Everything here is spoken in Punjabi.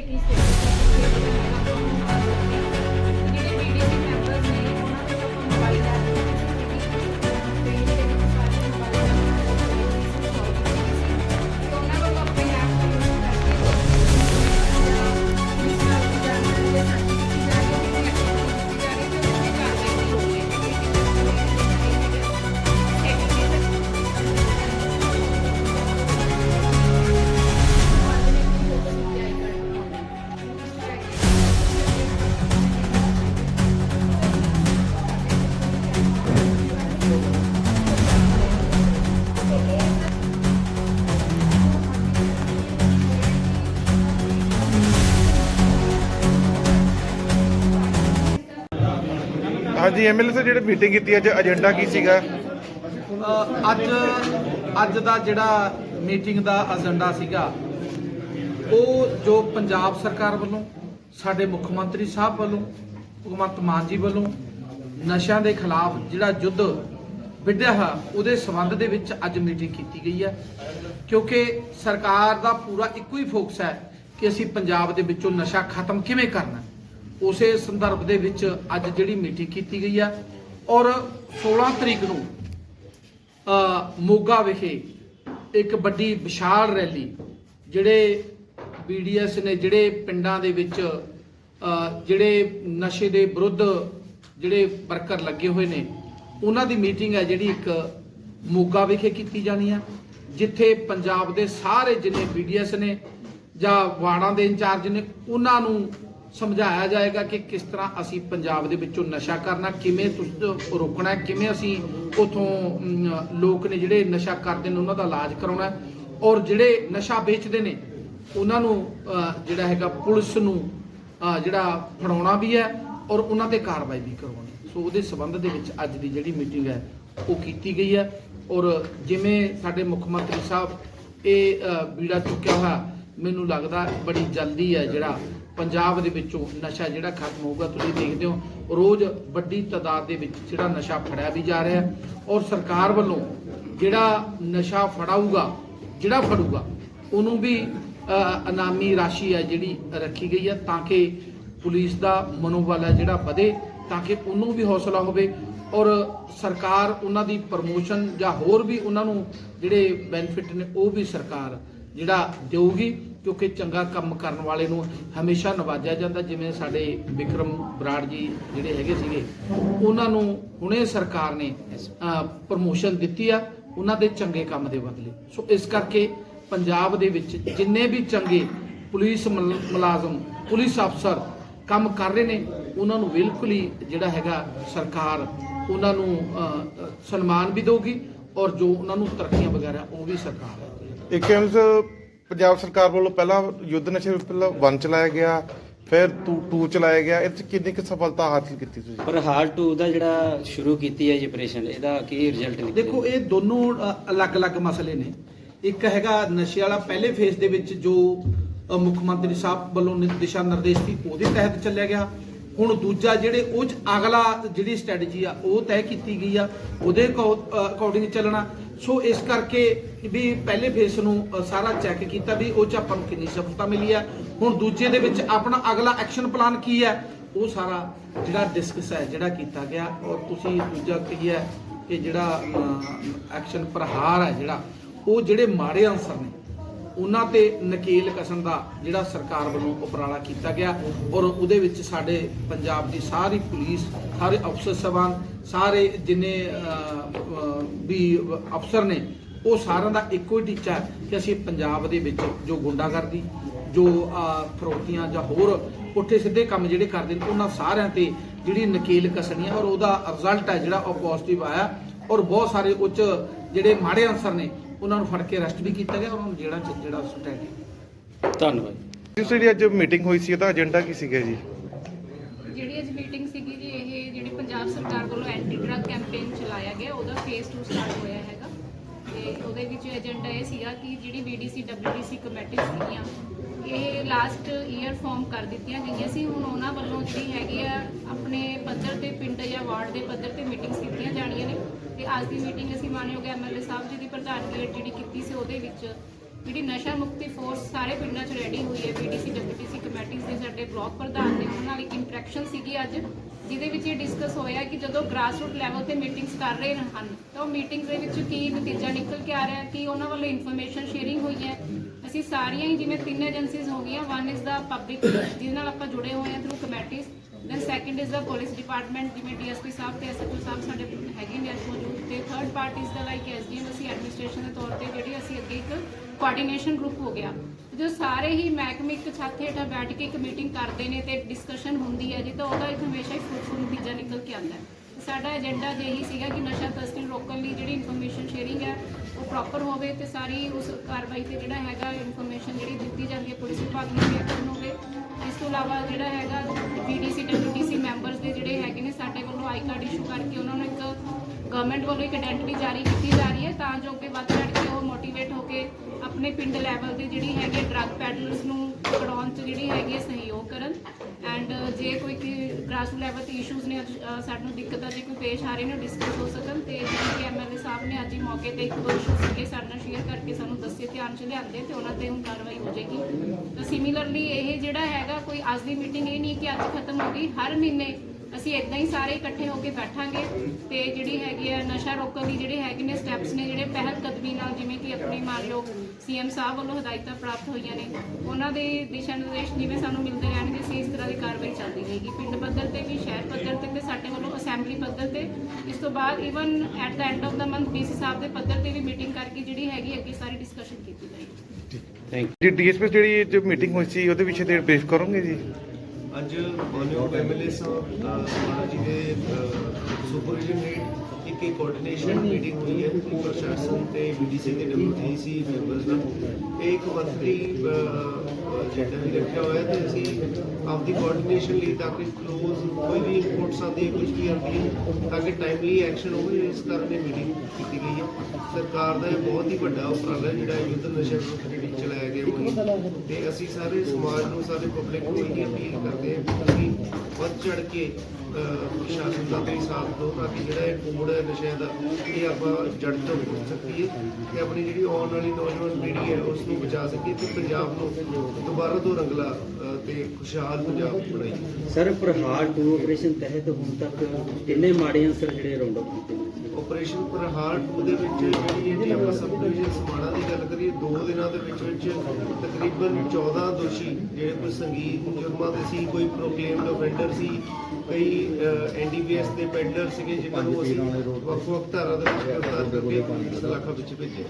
ਤੇ ਕੀ ਹਾਂਜੀ ਐਮਐਲਏ ਸਾਹਿਬ ਜਿਹੜੇ ਮੀਟਿੰਗ ਕੀਤੀ ਅੱਜ ਏਜੰਡਾ ਕੀ ਸੀਗਾ? ਅ, ਅੱਜ ਅੱਜ ਦਾ ਜਿਹੜਾ ਮੀਟਿੰਗ ਦਾ ਏਜੰਡਾ ਸੀਗਾ ਉਹ ਜੋ ਪੰਜਾਬ ਸਰਕਾਰ ਵੱਲੋਂ ਸਾਡੇ ਮੁੱਖ ਮੰਤਰੀ ਸਾਹਿਬ ਵੱਲੋਂ ਭਗਵੰਤ ਮਾਨ ਜੀ ਵੱਲੋਂ ਨਸ਼ਿਆਂ ਦੇ ਖਿਲਾਫ ਜਿਹੜਾ ਯੁੱਧ ਵਿੱਢਿਆ ਹੈ ਉਹਦੇ ਸਬੰਧ ਦੇ ਵਿੱਚ ਅੱਜ ਮੀਟਿੰਗ ਕੀਤੀ ਗਈ ਹੈ। ਕਿਉਂਕਿ ਸਰਕਾਰ ਦਾ ਪੂਰਾ ਇੱਕੋ ਹੀ ਫੋਕਸ ਹੈ ਕਿ ਅਸੀਂ ਪੰਜਾਬ ਦੇ ਵਿੱਚੋਂ ਨਸ਼ਾ ਖਤਮ ਕਿਵੇਂ ਕਰਨਾ ਉਸੇ ਸੰਦਰਭ ਦੇ ਵਿੱਚ ਅੱਜ ਜਿਹੜੀ ਮੀਟਿੰਗ ਕੀਤੀ ਗਈ ਹੈ ਔਰ 16 ਤਰੀਕ ਨੂੰ ਮੋਗਾ ਵਿਖੇ ਇੱਕ ਵੱਡੀ ਵਿਸ਼ਾਲ ਰੈਲੀ, ਜਿਹੜੇ ਬੀਡੀਐਸ ਨੇ, ਜਿਹੜੇ ਪਿੰਡਾਂ ਦੇ ਵਿੱਚ ਜਿਹੜੇ ਨਸ਼ੇ ਦੇ ਵਿਰੁੱਧ ਜਿਹੜੇ ਵਰਕਰ ਲੱਗੇ ਹੋਏ ਨੇ, ਉਹਨਾਂ ਦੀ ਮੀਟਿੰਗ ਹੈ ਜਿਹੜੀ ਇੱਕ ਮੋਗਾ ਵਿਖੇ ਕੀਤੀ ਜਾਣੀ ਹੈ ਜਿੱਥੇ ਪੰਜਾਬ ਦੇ ਸਾਰੇ ਜਿੰਨੇ ਬੀਡੀਐਸ ਨੇ ਜਾਂ ਵਾਰਡਾਂ ਦੇ ਇੰਚਾਰਜ ਨੇ, ਉਹਨਾਂ ਨੂੰ ਸਮਝਾਇਆ ਜਾਏਗਾ ਕਿ ਕਿਸ ਤਰ੍ਹਾਂ ਅਸੀਂ ਪੰਜਾਬ ਦੇ ਵਿੱਚੋਂ ਨਸ਼ਾ ਕਰਨਾ, ਕਿਵੇਂ ਤੁਸੀਂ ਰੋਕਣਾ, ਕਿਵੇਂ ਅਸੀਂ ਉਥੋਂ ਲੋਕ ਨੇ ਜਿਹੜੇ ਨਸ਼ਾ ਕਰਦੇ ਨੇ, ਉਹਨਾਂ ਦਾ ਇਲਾਜ ਕਰਾਉਣਾ ਔਰ ਜਿਹੜੇ ਨਸ਼ਾ ਵੇਚਦੇ ਨੇ, ਉਹਨਾਂ ਨੂੰ ਜਿਹੜਾ ਹੈਗਾ ਪੁਲਿਸ ਨੂੰ ਜਿਹੜਾ ਫੜਾਉਣਾ ਵੀ ਹੈ ਔਰ ਉਹਨਾਂ ਤੇ ਕਾਰਵਾਈ ਵੀ ਕਰਵਾਉਣੀ ਸੋ ਉਹਦੇ ਸਬੰਧ ਦੇ ਵਿੱਚ ਅੱਜ ਦੀ ਜਿਹੜੀ ਮੀਟਿੰਗ ਹੈ, ਉਹ ਕੀਤੀ ਗਈ ਹੈ। ਔਰ ਜਿਵੇਂ ਸਾਡੇ ਮੁੱਖ ਮੰਤਰੀ ਸਾਹਿਬ ਇਹ ਬੀੜਾ ਚੁੱਕਿਆ ਹੋਇਆ, ਮੈਨੂੰ ਲੱਗਦਾ ਬੜੀ ਜਲਦੀ ਹੈ ਜਿਹੜਾ ਪੰਜਾਬ ਦੇ ਵਿੱਚੋਂ ਨਸ਼ਾ ਜਿਹੜਾ ਖਤਮ ਹੋਊਗਾ ਤੁਸੀਂ ਦੇਖਦੇ ਹੋ ਰੋਜ਼ ਵੱਡੀ ਤਾਦਾਦ ਦੇ ਵਿੱਚ ਜਿਹੜਾ ਨਸ਼ਾ ਫੜਿਆ ਵੀ ਜਾ ਰਿਹਾ ਔਰ ਸਰਕਾਰ ਵੱਲੋਂ ਜਿਹੜਾ ਨਸ਼ਾ ਫੜਾਊਗਾ ਜਿਹੜਾ ਫੜੂਗਾ ਉਹਨੂੰ ਵੀ ਅ, ਇਨਾਮੀ ਰਾਸ਼ੀ ਹੈ ਜਿਹੜੀ ਰੱਖੀ ਗਈ ਹੈ ਤਾਂ ਕਿ ਪੁਲਿਸ ਦਾ ਮਨੋਬਲ ਹੈ ਜਿਹੜਾ ਵਧੇ ਤਾਂ ਕਿ ਉਹਨੂੰ ਵੀ ਹੌਸਲਾ ਹੋਵੇ ਔਰ ਸਰਕਾਰ ਉਹਨਾਂ ਦੀ ਪ੍ਰਮੋਸ਼ਨ ਜਾਂ ਹੋਰ ਵੀ ਉਹਨਾਂ ਨੂੰ ਜਿਹੜੇ ਬੈਨੀਫਿਟ ਨੇ ਉਹ ਵੀ ਸਰਕਾਰ ਜਿਹੜਾ ਦੇਊਗੀ। ਕਿਉਂਕਿ ਚੰਗਾ ਕੰਮ ਕਰਨ ਵਾਲੇ ਨੂੰ ਹਮੇਸ਼ਾ ਨਵਾਜਿਆ ਜਾਂਦਾ ਜਿਵੇਂ ਸਾਡੇ ਵਿਕਰਮ ਬਰਾੜ ਜੀ ਜਿਹੜੇ ਹੈਗੇ ਸੀਗੇ ਉਹਨਾਂ ਨੂੰ ਹੁਣੇ ਸਰਕਾਰ ਨੇ ਪ੍ਰਮੋਸ਼ਨ ਦਿੱਤੀ ਆ ਉਹਨਾਂ ਦੇ ਚੰਗੇ ਕੰਮ ਦੇ ਬਦਲੇ। ਸੋ ਇਸ ਕਰਕੇ ਪੰਜਾਬ ਦੇ ਵਿੱਚ ਜਿੰਨੇ ਵੀ ਚੰਗੇ ਪੁਲਿਸ ਮੁਲ- ਮੁਲਾਜ਼ਮ ਪੁਲਿਸ ਅਫਸਰ ਕੰਮ ਕਰ ਰਹੇ ਨੇ ਉਹਨਾਂ ਨੂੰ ਬਿਲਕੁਲ ਹੀ ਜਿਹੜਾ ਹੈਗਾ ਸਰਕਾਰ ਉਹਨਾਂ ਨੂੰ ਸਨਮਾਨ ਵੀ ਦੇਊਗੀ ਔਰ ਜੋ ਉਹਨਾਂ ਨੂੰ ਤਰੱਕੀਆਂ ਵਗੈਰਾ ਉਹ ਵੀ ਸਰਕਾਰ ਹੈ। ਇੱਕ ਸਾਹਿਬ ਪੰਜਾਬ ਸਰਕਾਰ ਵੱਲੋਂ ਪਹਿਲਾਂ ਯੁੱਧ ਨਸ਼ੇ ਵਿਰੁੱਧ ਪਹਿਲਾਂ 1 ਚਲਾਇਆ ਗਿਆ ਫਿਰ 2 ਚਲਾਇਆ ਗਿਆ ਇਹ 'ਚ ਕਿੰਨੀ ਕੁ ਸਫਲਤਾ ਹਾਸਲ ਕੀਤੀ ਤੁਸੀਂ? ਪਰ ਹਾਲ 2 ਦਾ ਜਿਹੜਾ ਸ਼ੁਰੂ ਕੀਤੀ ਹੈ ਜੀ ਆਪਰੇਸ਼ਨ ਇਹਦਾ ਕੀ ਰਿਜ਼ਲਟ ਨਿਕਲਿਆ? ਦੇਖੋ ਇਹ ਦੋਨੋਂ ਅਲੱਗ-ਅਲੱਗ ਮਸਲੇ ਨੇ। ਇੱਕ ਹੈਗਾ ਨਸ਼ੇ ਵਾਲਾ ਪਹਿਲੇ ਫੇਸ ਦੇ ਵਿੱਚ ਜੋ ਮੁੱਖ ਮੰਤਰੀ ਸਾਹਿਬ ਵੱਲੋਂ ਦਿਸ਼ਾ ਨਿਰਦੇਸ਼ ਸੀ ਉਹਦੇ ਤਹਿਤ ਚੱਲਿਆ ਗਿਆ। ਹੁਣ ਦੂਜਾ ਜਿਹੜੇ ਉਹ 'ਚ ਅਗਲਾ ਜਿਹੜੀ ਸਟ੍ਰੈਟਜੀ ਆ ਉਹ ਤੈਅ ਕੀਤੀ ਗਈ ਆ ਉਹਦੇ ਅਕੋਰਡਿੰਗ ਚੱਲਣਾ। ਸੋ ਇਸ ਕਰਕੇ ਵੀ ਪਹਿਲੇ ਫੇਸ ਨੂੰ ਸਾਰਾ ਚੈੱਕ ਕੀਤਾ ਵੀ ਉਹ 'ਚ ਆਪਾਂ ਨੂੰ ਕਿੰਨੀ ਸਫਲਤਾ ਮਿਲੀ ਹੈ। ਹੁਣ ਦੂਜੇ ਦੇ ਵਿੱਚ ਆਪਣਾ ਅਗਲਾ ਐਕਸ਼ਨ ਪਲਾਨ ਕੀ ਹੈ, ਉਹ ਸਾਰਾ ਜਿਹੜਾ ਡਿਸਕਸ ਹੈ, ਜਿਹੜਾ ਕੀਤਾ ਗਿਆ। ਔਰ ਤੁਸੀਂ ਦੂਜਾ ਕੀ ਹੈ ਕਿ ਜਿਹੜਾ ਐਕਸ਼ਨ ਪ੍ਰਹਾਰ ਹੈ ਜਿਹੜਾ, ਉਹ ਜਿਹੜੇ ਮਾੜੇ ਅਨਸਰ ਨੇ ਉਹਨਾਂ ਤੇ ਨਕੇਲ ਕਸਣ ਦਾ ਜਿਹੜਾ ਸਰਕਾਰ ਵੱਲੋਂ ਉਪਰਾਲਾ ਕੀਤਾ ਗਿਆ ਔਰ ਉਹਦੇ ਵਿੱਚ ਸਾਡੇ ਪੰਜਾਬ ਦੀ ਸਾਰੀ ਪੁਲਿਸ, ਸਾਰੇ ਅਫਸਰ ਸਭਾਨ ਸਾਰੇ ਜਿੰਨੇ ਵੀ ਅਫਸਰ ਨੇ, ਉਹ ਸਾਰਿਆਂ ਦਾ ਇੱਕੋ ਹੀ ਟੀਚਾ ਹੈ ਕਿ ਅਸੀਂ ਪੰਜਾਬ ਦੇ ਵਿੱਚ ਜੋ ਗੁੰਡਾਗਰਦੀ, ਜੋ ਫਰੋਤੀਆਂ ਜਾਂ ਹੋਰ ਪੁੱਠੇ ਸਿੱਧੇ ਕੰਮ ਜਿਹੜੇ ਕਰਦੇ ਨੇ, ਉਹਨਾਂ ਸਾਰਿਆਂ ਤੇ ਜਿਹੜੀ ਨਕੇਲ ਕਸਣੀ ਹੈ ਔਰ ਉਹਦਾ ਰਿਜ਼ਲਟ ਹੈ ਜਿਹੜਾ ਉਹ ਪੋਜ਼ਿਟਿਵ ਆਇਆ ਔਰ ਬਹੁਤ ਸਾਰੇ ਉੱਚ ਜਿਹੜੇ ਮਾੜੇ ਅਨਸਰ ਨੇ ਉਹਨਾਂ ਨੂੰ ਫੜ ਕੇ ਅਰੈਸਟ ਵੀ ਕੀਤਾ ਗਿਆ ਔਰ ਉਹਨਾਂ ਨੂੰ ਜਿਹੜਾ ਜਿਹੜਾ ਸੁਟਿਆ ਗਿਆ ਧੰਨਵਾਦ ਦੂਸਰੀ ਜਿਹੜੀ ਅੱਜ ਮੀਟਿੰਗ ਹੋਈ ਸੀ ਉਹਦਾ ਏਜੰਡਾ ਕੀ ਸੀਗਾ ਜੀ? ਜਿਹੜੀ ਅੱਜ ਮੀਟਿੰਗ ਸੀਗੀ ਜੀ ਇਹ ਜਿਹੜੀ ਪੰਜਾਬ ਸਰਕਾਰ ਵੱਲੋਂ ਐਂਟੀ ਡਰੱਗ ਕੈਂਪੇਨ ਚਲਾਇਆ ਗਿਆ ਉਹਦਾ ਫੇਸ 2 ਸਟਾਰਟ ਹੋਇਆ ਹੈਗਾ। ਤੇ ਉਹਦੇ ਵਿੱਚ ਏਜੰਡਾ ਇਹ ਸੀਗਾ ਕਿ ਜਿਹੜੀ BDC WDC ਕਮੇਟੀ ਸੀਗੀਆਂ ਇਹ ਲਾਸਟ ਈਅਰ ਫਾਰਮ ਕਰ ਦਿੱਤੀਆਂ ਗਈਆਂ ਸੀ। ਹੁਣ ਉਹਨਾਂ ਵੱਲੋਂ ਜਿਹੜੀ ਹੈਗੀ ਆ, ਆਪਣੇ ਪੱਧਰ ਤੇ ਪਿੰਡ ਜਾਂ ਵਾਰਡ ਦੇ ਪੱਧਰ ਤੇ ਮੀਟਿੰਗਸ ਕੀਤੀਆਂ ਜਾਣੀਆਂ ਨੇ। ਤੇ ਅੱਜ ਦੀ ਮੀਟਿੰਗ ਅਸੀਂ ਮਾਨਯੋਗ ਐਮਐਲਏ ਸਾਹਿਬ ਜੀ ਦੀ ਪ੍ਰਧਾਨਗੀ ਜਿਹੜੀ ਕੀਤੀ ਸੀ, ਉਹਦੇ ਵਿੱਚ ਜਿਹੜੀ ਨਸ਼ਾ ਮੁਕਤੀ ਫੋਰਸ ਸਾਰੇ ਪਿੰਡਾਂ 'ਚ ਰੈਡੀ ਹੋਈ ਹੈ। BDC ਦੇ ਸਾਡੇ ਬਲਾਕ ਪ੍ਰਧਾਨ ਨੇ, ਉਹਨਾਂ ਨਾਲ ਇੱਕ ਇੰਟਰੈਕਸ਼ਨ ਸੀਗੀ ਅੱਜ, ਜਿਹਦੇ ਵਿੱਚ ਇਹ ਡਿਸਕਸ ਹੋਇਆ ਕਿ ਜਦੋਂ ਗ੍ਰਾਸਰੂਟ ਲੈਵਲ ਤੇ ਮੀਟਿੰਗਸ ਕਰ ਰਹੇ ਹਨ, ਤਾਂ ਉਹ ਮੀਟਿੰਗਸ ਦੇ ਵਿੱਚ ਕੀ ਨਤੀਜਾ ਨਿਕਲ ਕੇ ਆ ਰਿਹਾ, ਕਿ ਉਹਨਾਂ ਵੱਲੋਂ ਇਨਫੋਰਮੇਸ਼ਨ ਸ਼ੇਅਰਿੰਗ ਹੋਈ ਹੈ ਅਸੀਂ ਸਾਰੀਆਂ ਹੀ ਜਿਵੇਂ ਤਿੰਨ ਏਜੰਸੀਜ਼ ਹੋ ਗਈਆਂ ਵਨ ਇਜ਼ ਦਾ ਪਬਲਿਕ ਜਿਹਦੇ ਨਾਲ ਆਪਾਂ ਜੁੜੇ ਹੋਏ ਹਾਂ through committees then second is the police department ਜਿਵੇਂ ਡੀਐਸਪੀ ਸਾਹਿਬ ਤੇ ਐਸਐਚਓ ਸਾਹਿਬ ਸਾਡੇ ਹੈਗੇ ਨੇ ਮੌਜੂਦ ਤੇ ਥਰਡ ਪਾਰਟੀਜ਼ ਦਾ ਲਾਈਕ ਐਸਡੀਐਮ ਅਸੀਂ ਐਡਮਿਨਿਸਟ੍ਰੇਸ਼ਨ ਦੇ ਤੌਰ ਤੇ ਜਿਹੜੀ ਅਸੀਂ ਅੱਗੇ ਇੱਕ ਕੋਆਰਡੀਨੇਸ਼ਨ ਗਰੁੱਪ ਹੋ ਗਿਆ। ਜੋ ਸਾਰੇ ਹੀ ਮਹਿਕਮੇ ਇੱਕ ਛੱਤ ਹੇਠਾਂ ਬੈਠ ਕੇ ਇੱਕ ਮੀਟਿੰਗ ਕਰਦੇ ਨੇ ਤੇ ਡਿਸਕਸ਼ਨ ਹੁੰਦੀ ਹੈ ਜੀ ਤਾਂ ਉਹਦਾ ਇੱਕ ਹਮੇਸ਼ਾ ਹੀ ਫਰੂਟਫੁਲ ਨਤੀਜਾ ਨਿਕਲ ਕੇ ਆਉਂਦਾ ਹੈ। ਸਾਡਾ ਏਜੰਡਾ ਜੇ ਸੀਗਾ ਕਿ ਨਸ਼ਾ ਤਸਕਰੀ ਰੋਕਣ ਲਈ ਜਿਹੜੀ ਇਨਫੋਰਮੇਸ਼ਨ ਸ਼ੇਅਰਿੰਗ ਹੈ ਉਹ ਪ੍ਰੋਪਰ ਹੋਵੇ ਤੇ ਸਾਰੀ ਉਸ ਕਾਰਵਾਈ ਤੇ ਜਿਹੜਾ ਹੈਗਾ ਇਨਫੋਰਮੇਸ਼ਨ ਜਿਹੜੀ ਦਿੱਤੀ ਜਾਂਦੀ ਹੈ ਪੁਲਿਸ ਵਿਭਾਗ ਨੂੰ ਵੀ ਹੋਵੇ। ਇਸ ਤੋਂ ਇਲਾਵਾ ਜਿਹੜਾ ਹੈਗਾ ਬੀਡੀਸੀ ਡਬਲਯੂਡੀਸੀ ਮੈਂਬਰਸ ਦੇ ਜਿਹੜੇ ਹੈਗੇ ਨੇ ਸਾਡੇ ਵੱਲੋਂ ਆਈ ਕਾਰਡ ਇਸ਼ੂ ਕਰਕੇ ਉਹਨਾਂ ਨੂੰ ਇੱਕ ਗਵਰਨਮੈਂਟ ਵੱਲੋਂ ਇੱਕ ਆਇਡੈਂਟੀ ਜਾਰੀ ਕੀਤੀ ਜਾ ਰਹੀ ਹੈ ਤਾਂ ਜੋ ਕਿ ਵੱਧ ਚੜ੍ਹ ਕੇ ਉਹ ਮੋਟੀਵੇਟ ਹੋ ਕੇ ਆਪਣੇ ਪਿੰਡ ਲੈਵਲ ਤੇ ਜਿਹੜੀ ਹੈਗੀ ਡਰੱਗ ਪੈਡਲਰਸ ਨੂੰ ਪਕੜਾਉਣ 'ਚ ਜਿਹੜੀ ਹੈਗੀ ਹੈ ਸਹਿਯੋਗ ਕਰਨ। ਐਂਡ ਜੇ ਕੋਈ ਗ੍ਰਾਸ ਲੈਵਲ ਤੇ ਇਸ਼ੂਜ਼ ਨੇ ਅੱਜ, ਸਾਨੂੰ ਦਿੱਕਤਾਂ ਜੇ ਕੋਈ ਪੇਸ਼ ਆ ਰਹੇ ਨੇ ਡਿਸਕਸ ਹੋ ਸਕਣ ਤੇ ਜਿਵੇਂ ਕਿ ਐਮਐਲਏ ਸਾਹਿਬ ਨੇ ਅੱਜ ਹੀ ਮੌਕੇ ਤੇ ਇੱਕ ਦੋ ਇਸ਼ੂ ਸੀਗੇ ਸਾਡੇ ਨਾਲ ਸ਼ੇਅਰ ਕਰਕੇ ਸਾਨੂੰ ਦੱਸੇ ਧਿਆਨ 'ਚ ਲਿਆਂਦੇ ਤੇ ਉਹਨਾਂ ਤੇ ਹੁਣ ਕਾਰਵਾਈ ਹੋ ਜਾਏਗੀ। ਤਾਂ ਸਿਮਿਲਰਲੀ ਇਹ ਜਿਹੜਾ ਹੈਗਾ ਕੋਈ ਅੱਜ ਦੀ ਮੀਟਿੰਗ ਇਹ ਨਹੀਂ ਕਿ ਅੱਜ ਖਤਮ ਹੋ ਗਈ ਹਰ ਮਹੀਨੇ ਅਸੀਂ ਇਦਾਂ ਹੀ ਸਾਰੇ ਇਕੱਠੇ ਹੋ ਕੇ ਬੈਠਾਂਗੇ ਤੇ ਜਿਹੜੀ ਹੈਗੀ ਆ ਨਸ਼ਾ ਰੋਕਣ ਲਈ ਜਿਹੜੇ ਹੈਗੇ ਨੇ ਸਟੈਪਸ ਨੇ ਜਿਹੜੇ ਪਹਿਲ ਕਦਮੀ ਨਾਲ ਜਿਵੇਂ ਕਿ ਆਪਣੀ ਮਾਨਯੋਗ ਸੀਐਮ ਸਾਹਿਬ ਵੱਲੋਂ ਹਦਾਇਤਾਂ ਪ੍ਰਾਪਤ ਹੋਈਆਂ ਨੇ ਉਹਨਾਂ ਦੇ ਦਿਸ਼ਾ ਨਿਰਦੇਸ਼ ਜਿਵੇਂ ਸਾਨੂੰ ਮਿਲਦੇ ਰਹਿਣਗੇ ਅਸੀਂ ਇਸ ਤਰ੍ਹਾਂ ਦੀ ਕਾਰਵਾਈ ਚੱਲਦੀ ਰਹੇਗੀ। ਪਿੰਡ ਪੱਧਰ ਤੇ ਵੀ ਸ਼ਹਿਰ ਪੱਧਰ ਤੇ ਤੇ ਸਾਡੇ ਵੱਲੋਂ ਅਸੈਂਬਲੀ ਪੱਧਰ ਤੇ। ਇਸ ਤੋਂ ਬਾਅਦ even at the end of the month DC ਸਾਹਿਬ ਦੇ ਪੱਧਰ ਤੇ ਵੀ ਮੀਟਿੰਗ ਕਰਕੇ ਜਿਹੜੀ ਹੈਗੀ ਅੱਗੇ ਸਾਰੀ ਡਿਸਕਸ਼ਨ ਕੀਤੀ ਜਾਏਗੀ। ਥੈਂਕ ਜੀ ਡੀਐਸਪੀ ਜਿਹੜੀ ਜੋ ਮੀਟਿੰਗ ਹੋਈ ਸੀ ਉਹਦੇ ਵਿਸ਼ੇ ਤੇ ਬਰੀਫ ਕਰੋਗੇ ਜੀ? ਅੱਜ ਮਾਨਯੋਗ ਐਮਐਲਏ ਸਾਹਿਬ ਮਾਨਾ ਜੀ ਦੇ ਸੁਪਰਵਿਜ਼ਨ ਹੇਠ ਇੱਕ ਇੱਕ ਕੋਆਰਡੀਨੇਸ਼ਨ ਮੀਟਿੰਗ ਹੋਈ ਹੈ ਪ੍ਰਸ਼ਾਸਨ ਤੇ ਬੀਡੀਸੀ ਦੇ ਡਬਲਯੂਟੀਸੀ ਮੈਂਬਰਸ ਨਾਲ ਇਹ ਇੱਕ ਮੰਤਰੀ ਜਿਹੜਾ ਵੀ ਰੱਖਿਆ ਹੋਇਆ ਤੇ ਅਸੀਂ ਆਪਦੀ ਕੋਆਰਡੀਨੇਸ਼ਨ ਲਈ ਤਾਂ ਕਿ ਕਲੋਜ਼ ਕੋਈ ਵੀ ਇਨਪੁਟਸ ਆਉਂਦੀ ਹੈ ਕੁਝ ਵੀ ਆਉਂਦੀ ਹੈ ਤਾਂ ਕਿ ਟਾਈਮਲੀ ਐਕਸ਼ਨ ਹੋਵੇ, ਇਸ ਕਾਰਨ ਇਹ ਮੀਟਿੰਗ ਕੀਤੀ ਗਈ ਹੈ। ਸਰਕਾਰ ਦਾ ਇਹ ਬਹੁਤ ਹੀ ਵੱਡਾ ਉਪਰਾਲਾ ਜਿਹੜਾ ਯੁੱਧ ਨਸ਼ਾ ਵਿਰੁੱਧ ਜਿਹੜੀ ਚਲਾਇਆ ਗਿਆ ਮੁਹਿੰਮ ਤੇ ਅਸੀਂ ਸਾਰੇ ਸਮਾਜ ਨੂੰ, ਸਾਰੇ ਪਬਲਿਕ ਨੂੰ ਇਹ ਅਪੀਲ ਕਰਦੇ ਹਾਂ ਕਿ ਵੱਧ ਚੜ ਕੇ ਪ੍ਰਸ਼ਾਸਨ ਦਾ ਵੀ ਸਾਥ ਦਿਓ, ਤਾਂ ਕਿ ਜਿਹੜਾ ਇਹ ਕੋਡ ਹੈ ਨਸ਼ਿਆਂ ਦਾ ਇਹ ਆਪਾਂ ਜੜ ਤੋਂ ਪੁੱਟ ਸਕੀਏ ਤੇ ਆਪਣੀ ਜਿਹੜੀ ਆਉਣ ਵਾਲੀ ਨੌਜਵਾਨ ਪੀੜ੍ਹੀ ਹੈ ਉਸ ਨੂੰ ਬਚਾ ਸਕੀਏ ਤੇ ਪੰਜਾਬ ਨੂੰ ਦੁਬਾਰਾ ਤੋਂ ਰੰਗਲਾ ਤੇ ਖੁਸ਼ਹਾਲ ਪੰਜਾਬ ਬਣਾਈਏ। ਸਰ ਪ੍ਰਹਾਰ ਟੂ ਆਪਰੇਸ਼ਨ ਤਹਿਤ ਹੁਣ ਤੱਕ ਕਿੰਨੇ ਮਾੜੇ ਅਨਸਰ ਜਿਹੜੇ ਰਾਉਂਡ ਅਪ ਕੀਤੇ ਆਪਰੇਸ਼ਨ ਪ੍ਰਹਾਰ 2 ਦੇ ਵਿੱਚ ਜਿਹੜੀ ਹੈ ਜੇ ਆਪਾਂ ਸਬ ਡਿਵੀਜ਼ਨ ਸਮਾਣਾ ਦੀ ਗੱਲ ਕਰੀਏ, ਦੋ ਦਿਨਾਂ ਦੇ ਵਿੱਚ ਵਿੱਚ ਤਕਰੀਬਨ 14 ਦੋਸ਼ੀ ਜਿਹੜੇ ਕੋਈ ਸੰਗੀਤ ਜੁਰਮਾਂ ਦੇ ਸੀ, ਕੋਈ ਪ੍ਰੋਕਲੇਮਡ ਅਫੈਂਡਰ ਸੀ, ਕਈ ਐਨਡੀਪੀਐਸ ਦੇ ਪੈਡਲਰ ਸੀਗੇ, ਜਿਨ੍ਹਾਂ ਨੂੰ ਅਸੀਂ ਵੱਖ-ਵੱਖ ਧਾਰਾ ਦੇ ਵਿੱਚ ਗ੍ਰਿਫਤਾਰ ਕਰਕੇ ਸਲਾਖਾ ਵਿੱਚ ਭੇਜਿਆ।